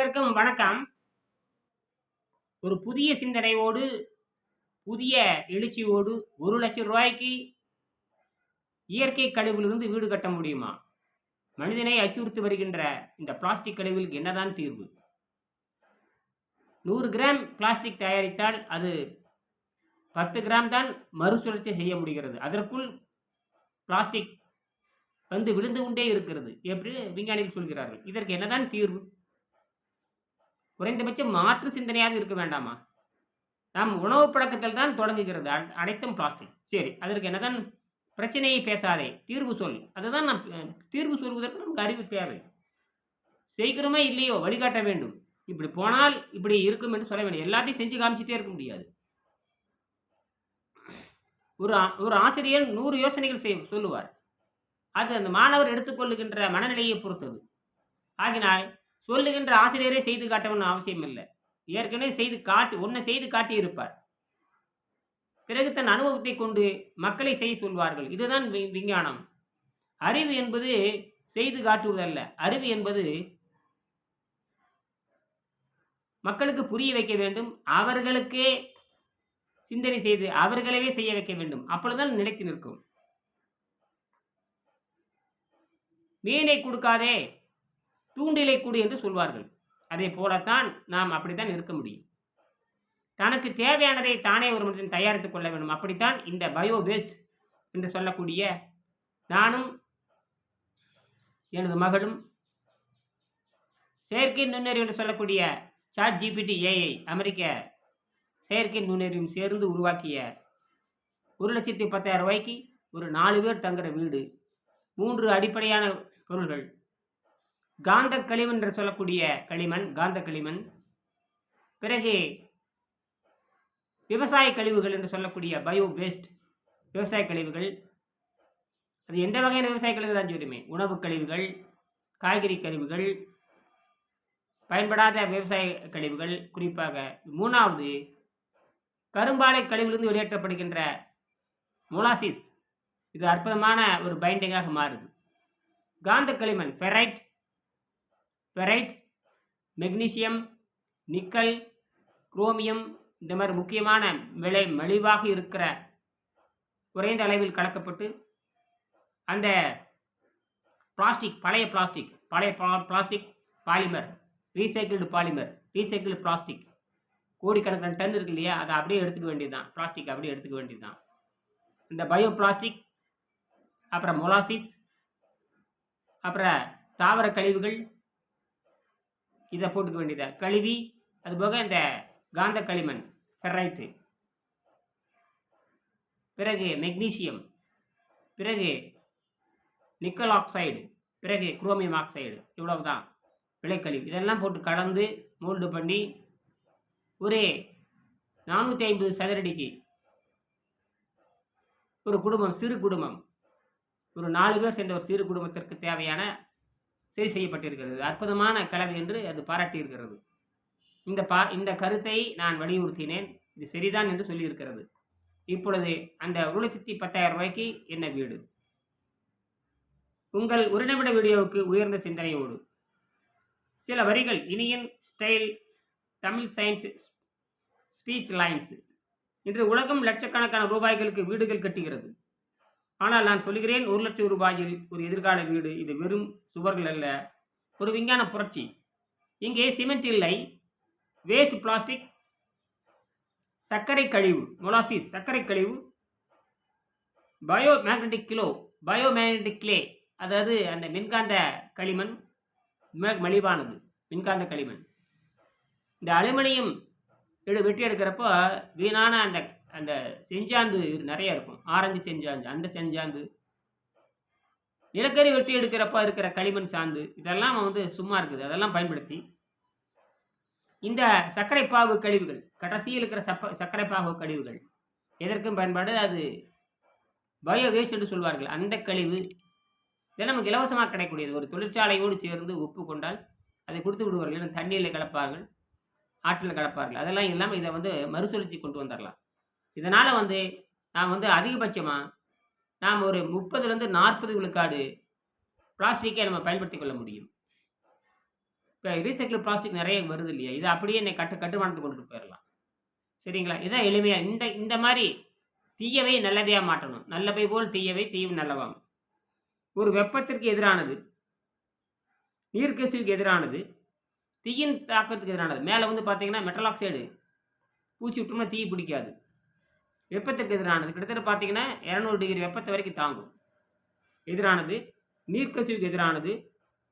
அனைவருக்கும் வணக்கம். ஒரு புதிய சிந்தனையோடு புதிய எழுச்சியோடு ஒரு லட்சம் ரூபாய்க்கு இயற்கை கழிவிலிருந்து வீடு கட்ட முடியுமா? மனிதனை அச்சுறுத்தி வருகின்ற இந்த பிளாஸ்டிக் கழிவுகளுக்கு என்னதான் தீர்வு? நூறு கிராம் பிளாஸ்டிக் தயாரித்தால் அது பத்து கிராம் தான் மறுசுழற்சி செய்ய முடிகிறது. அதற்குள் பிளாஸ்டிக் வந்து விழுந்து கொண்டே இருக்கிறது. எப்படி விஞ்ஞானிகள் சொல்கிறார்கள். இதற்கு என்னதான் தீர்வு? குறைந்தபட்சம் மாற்று சிந்தனையாக இருக்க வேண்டாமா? நாம் உணவு பழக்கத்தில் தான் தொடங்குகிறது. அனைத்தும் பிளாஸ்டிக் சரி அதற்கு என்னதான் பிரச்சனையை பேசாதே தீர்வு சொல். அதுதான் நாம் தீர்வு சொல்வதற்கு நமக்கு அறிவு தேவை. செய்கிறோமே இல்லையோ வழிகாட்ட வேண்டும். இப்படி போனால் இப்படி இருக்கும் என்று சொல்ல வேண்டும். எல்லாத்தையும் செஞ்சு காமிச்சிட்டே இருக்க முடியாது. ஒரு ஆ- ஒரு ஆசிரியர் நூறு யோசனைகள் செய் சொல்லுவார். அது அந்த மாணவர் எடுத்துக்கொள்ளுகின்ற மனநிலையை பொறுத்தது. ஆகினால் சொல்லுகின்ற ஆசிரியரே செய்து காட்டணும்னு அவசியம் இல்லை ஏற்கனவே செய்து காட்டி ஒன்றை செய்து காட்டி இருப்பார் பிறகு தன் அனுபவத்தை கொண்டு மக்களை செய்ய சொல்வார்கள். இதுதான் வி- விஞ்ஞானம். அறிவு என்பது செய்து காட்டுவதல்ல. அறிவு என்பது மக்களுக்கு புரிய வைக்க வேண்டும். அவர்களுக்கே சிந்தனை செய்து அவர்களவே செய்ய வைக்க வேண்டும். அப்பொழுதுதான் நிலைத்து நிற்கும். மீனை கொடுக்காதே. தூண்டிலை கூடு என்று சொல்வார்கள். அதே போலத்தான் நாம் அப்படித்தான் இருக்க முடியும். தனக்கு தேவையானதை தானே ஒரு மனிதன் தயாரித்துக் கொள்ள வேண்டும். அப்படித்தான் இந்த பயோ வேஸ்ட் என்று சொல்லக்கூடிய நானும் எனது மகளும் செயற்கை நுண்ணறிவு என்று சொல்லக்கூடிய சாட் ஜிபிடி ஏஐ அமெரிக்க செயற்கை நுண்ணறிவும் சேர்ந்து உருவாக்கிய ஒரு லட்சத்தி பத்தாயிரம் ரூபாய்க்கு ஒரு நாலு பேர் தங்குற வீடு மூன்று அடிப்படையான பொருள்கள் காந்த களிமண் என்று சொல்லக்கூடிய களிமண் காந்த களிமண் பிறகு விவசாய கழிவுகள் என்று சொல்லக்கூடிய பயோ வேஸ்ட் விவசாய கழிவுகள். அது எந்த வகையான விவசாய கழிவுகள் தான் சொல்லுமே? உணவு கழிவுகள் காய்கறி கழிவுகள் பயன்படாத விவசாய கழிவுகள். குறிப்பாக மூணாவது கரும்பாலை கழிவிலிருந்து வெளியேற்றப்படுகின்ற மொலாசிஸ். இது அற்புதமான ஒரு பைண்டிங்காக மாறுது. காந்த களிமண் ferrite ferrite magnesium nickel chromium இந்த மாதிரி முக்கியமான விலை மலிவாக இருக்கிற குறைந்த அளவில் கலக்கப்பட்டு அந்த பிளாஸ்டிக் பழைய பிளாஸ்டிக் பழைய பா- plastic polymer recycled polymer recycle plastic கோடிக்கணக்கான டன் இருக்கு இல்லையா? அதை அப்படியே எடுத்துக்க வேண்டியது தான் பிளாஸ்டிக் அப்படியே எடுத்துக்க வேண்டியது தான் இந்த பயோ பிளாஸ்டிக் அப்புறம் மொலாசிஸ் அப்புறம் தாவர கழிவுகள் இதை போட்டுக்க வேண்டியதாக கழுவி அதுபோக இந்த காந்த களிமண் ஃபெரைட்டு பிறகு மெக்னீசியம் பிறகு நிக்கல் ஆக்சைடு பிறகு குரோமியம் ஆக்சைடு இவ்வளவு தான் விளைக்கழிவு இதெல்லாம் போட்டு கலந்து மோல்டு பண்ணி ஒரு நானூற்றி ஐம்பது சதுரடிக்கு ஒரு குடும்பம் சிறு குடும்பம். ஒரு நாலு பேர் சேர்ந்த ஒரு சிறு குடும்பத்திற்கு தேவையான சரி செய்யப்பட்டிருக்கிறது. அற்புதமான கலவை என்று அது பாராட்டியிருக்கிறது. இந்த பா இந்த கருத்தை நான் வலியுறுத்தினேன். இது சரிதான் என்று சொல்லியிருக்கிறது. இப்பொழுது அந்த ஒரு லட்சத்தி பத்தாயிரம் ரூபாய்க்கு என்ன வீடு? உங்கள் ஒரு நிமிட வீடியோவுக்கு உயர்ந்த சிந்தனையோடு. சில வரிகள் Iniyan style Tamil science speech lines. இன்று உலகம் லட்சக்கணக்கான ரூபாய்களுக்கு வீடுகள் கட்டுகிறது. ஆனால் நான் சொல்கிறேன் ஒரு லட்சம் ரூபாயில் ஒரு எதிர்கால வீடு இது வெறும் சுவர்கள் அல்ல. ஒரு விஞ்ஞான புரட்சி. இங்கே சிமெண்ட் இல்லை வேஸ்ட் பிளாஸ்டிக் சர்க்கரை கழிவு மொலாசிஸ் சர்க்கரை கழிவு bio magnetic kilo bio magnetic clay அதாவது அந்த மின்காந்த களிமண் மலிவானது மின்காந்த களிமண். இந்த அலுமினியம் வெட்டி எடுக்கிறப்போ வீணான அந்த அந்த செஞ்சாந்து நிறைய இருக்கும். ஆரஞ்சு செஞ்சாந்து அந்த செஞ்சாந்து. நிலக்கரி வெட்டி எடுக்கிறப்ப இருக்கிற களிமண் சாந்து இதெல்லாம் வந்து சும்மா இருக்குது. அதெல்லாம் பயன்படுத்தி இந்த சர்க்கரை பாகு கழிவுகள் கடைசியில் இருக்கிற சப்ப சர்க்கரை பாகு கழிவுகள் எதற்கும் பயன்பாடு? அது பயோ வேஸ்ட் என்று சொல்வார்கள். அந்த கழிவு இதெல்லாம் நமக்கு இலவசமாக கிடைக்கக்கூடியது. ஒரு தொழிற்சாலையோடு சேர்ந்து உப்பு கொண்டால் அதை கொடுத்து விடுவார்கள். இல்லைன்னா தண்ணீரில் கலப்பார்கள் ஆற்றில் கலப்பார்கள். அதெல்லாம் இல்லாமல் இதை வந்து மறுசுழற்சி கொண்டு வந்துடலாம் இதனால் வந்து நாம் வந்து அதிகபட்சமாக நாம் ஒரு முப்பதுலேருந்து நாற்பது விழுக்காடு பிளாஸ்டிக்கை நம்ம பயன்படுத்தி கொள்ள முடியும். இப்போ ரீசைக்கிள் பிளாஸ்டிக் நிறைய வருது இல்லையா? இது அப்படியே என்னை கட்டு கட்டுமானத்துக்கு கொண்டுட்டு போயிடலாம் சரிங்களா? இதான் எளிமையாக இந்த இந்த மாதிரி தீயவை நல்லதையாக மாற்றணும். நல்லவை போல் தீயவை தீயும் நல்லவாம். ஒரு வெப்பத்திற்கு எதிரானது நீர்க்கசிவுக்கு எதிரானது தீயின் தாக்கத்துக்கு எதிரானது. மேலே வந்து பார்த்தீங்கன்னா மெட்டல் ஆக்சைடு பூச்சி விட்டோம்னா தீ பிடிக்காது. வெப்பத்திற்கு எதிரானது. கிட்டத்தட்ட பார்த்தீங்கன்னா இரநூறு டிகிரி வெப்பத்தை வரைக்கும் தாங்கும். எதிரானது நீர்க்கசிவுக்கு எதிரானது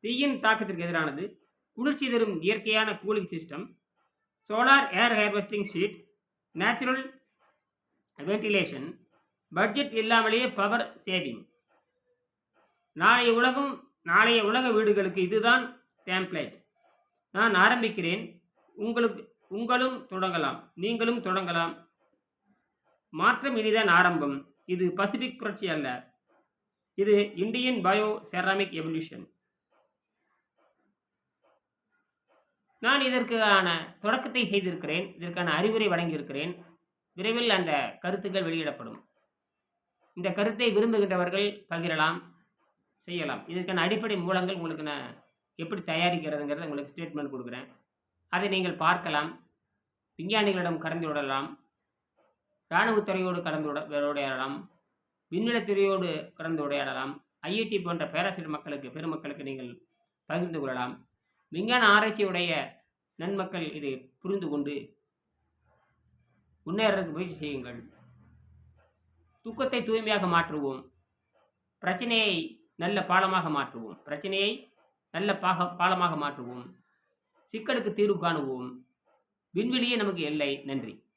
தீயின் தாக்கத்திற்கு எதிரானது குளிர்ச்சி தரும் இயற்கையான cooling system solar air harvesting sheet natural ventilation budget இல்லாமலேயே பவர் சேவிங் நாளைய உலகம் நாளைய உலக வீடுகளுக்கு இதுதான் டேம்ப்ளேட் நான் ஆரம்பிக்கிறேன். உங்களுக்கு உங்களும் தொடங்கலாம். நீங்களும் தொடங்கலாம். மாற்றம் இனிதான் ஆரம்பம். இது பசிபிக் புரட்சி அல்ல. இது இந்தியன் பயோ செராமிக் எவல்யூஷன். நான் இதற்கான தொடக்கத்தை செய்திருக்கிறேன். இதற்கான அறிவுரை வழங்கியிருக்கிறேன். விரைவில் அந்த கருத்துக்கள் வெளியிடப்படும். இந்த கருத்தை விரும்புகின்றவர்கள் பகிரலாம் செய்யலாம். இதற்கான அடிப்படை மூலங்கள் உங்களுக்கு நான் எப்படி தயாரிக்கிறதுங்கிறத உங்களுக்கு ஸ்டேட்மெண்ட் கொடுக்குறேன். அதை நீங்கள் பார்க்கலாம். விஞ்ஞானிகளிடம் கலந்து விடலாம் இராணுவத்துறையோடு கலந்து உட உரையாடலாம் விண்வெளித்துறையோடு கலந்து உரையாடலாம் ஐஐடி போன்ற பேராசிரியர் மக்களுக்கு பெருமக்களுக்கு நீங்கள் பகிர்ந்து கொள்ளலாம். விஞ்ஞான ஆராய்ச்சியுடைய நன்மக்கள் இதை புரிந்து கொண்டு முன்னேறதுக்கு முயற்சி செய்யுங்கள். துக்கத்தை தூய்மையாக மாற்றுவோம். பிரச்சனையை நல்ல பாலமாக மாற்றுவோம். பிரச்சனையை நல்ல பாக பாலமாக மாற்றுவோம். சிக்கலுக்கு தீர்வு காணுவோம். விண்வெளியே நமக்கு எல்லை. நன்றி.